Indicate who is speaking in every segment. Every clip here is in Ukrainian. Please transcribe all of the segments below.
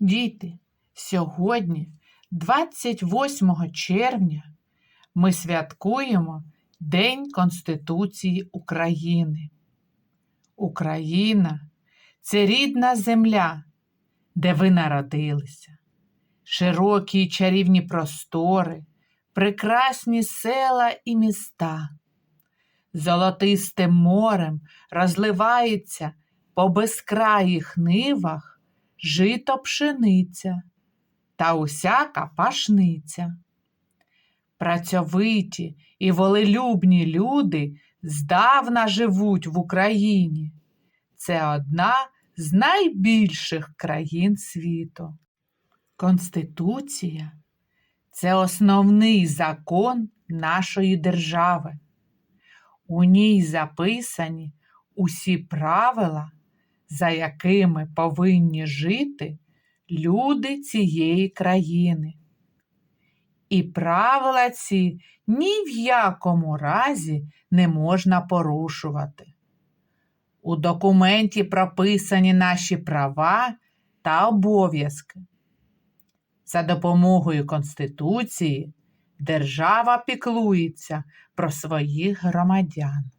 Speaker 1: Діти, сьогодні, 28 червня, ми святкуємо День Конституції України. Україна це рідна земля, де ви народилися, широкі й чарівні простори, прекрасні села і міста. Золотистим морем розливається по безкраїх нивах жито пшениця та усяка пашниця. Працьовиті і волелюбні люди здавна живуть в Україні. Це одна з найбільших країн світу. Конституція це основний закон нашої держави. У ній записані усі правила, за якими повинні жити люди цієї країни. І правила ці ні в якому разі не можна порушувати. У документі прописані наші права та обов'язки. За допомогою Конституції держава піклується про своїх громадян.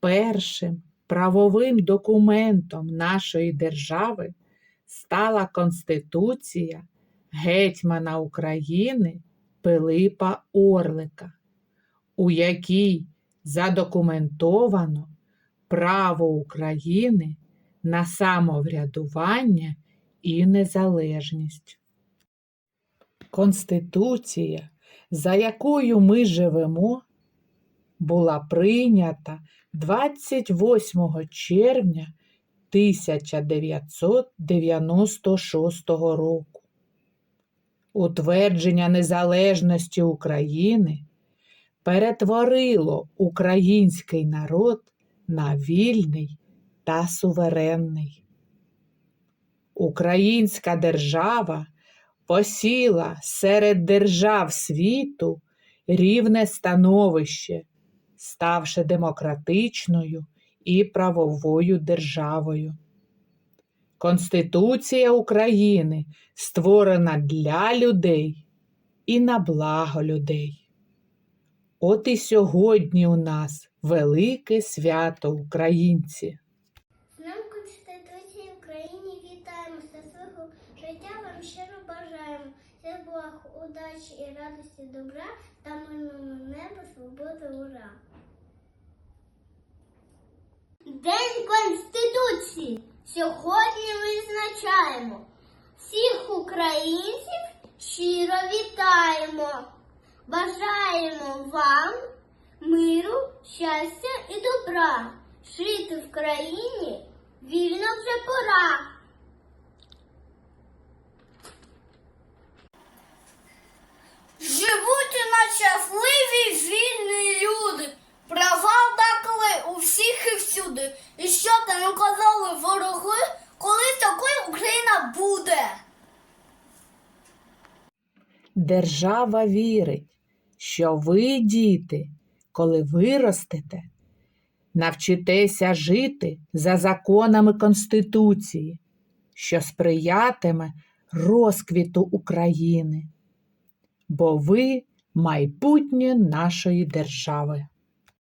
Speaker 1: Першим правовим документом нашої держави стала Конституція гетьмана України Пилипа Орлика, у якій задокументовано право України на самоврядування і незалежність. Конституція, за якою ми живемо, була прийнята 28 червня 1996 року. Утвердження незалежності України перетворило український народ на вільний та суверенний. Українська держава посіла серед держав світу рівне становище, ставши демократичною і правовою державою. Конституція України створена для людей і на благо людей. От і сьогодні у нас велике свято українці.
Speaker 2: З Днем Конституції України вітаємо щасливого життя вам щиро бажаємо. Благ, удачі і радості добра та мирного неба, свободи, ура! День Конституції сьогодні визначаємо. Всіх українців щиро вітаємо. Бажаємо вам миру, щастя і добра. Жити в країні вільно вже пора.
Speaker 3: Живуть у нас щасливі вільні люди. Права дакли у всіх і всюди. І що там не казали вороги, коли такою Україна буде?
Speaker 1: Держава вірить, що ви, діти, коли виростете, навчитеся жити за законами Конституції, що сприятиме розквіту України, бо ви майбутнє нашої держави.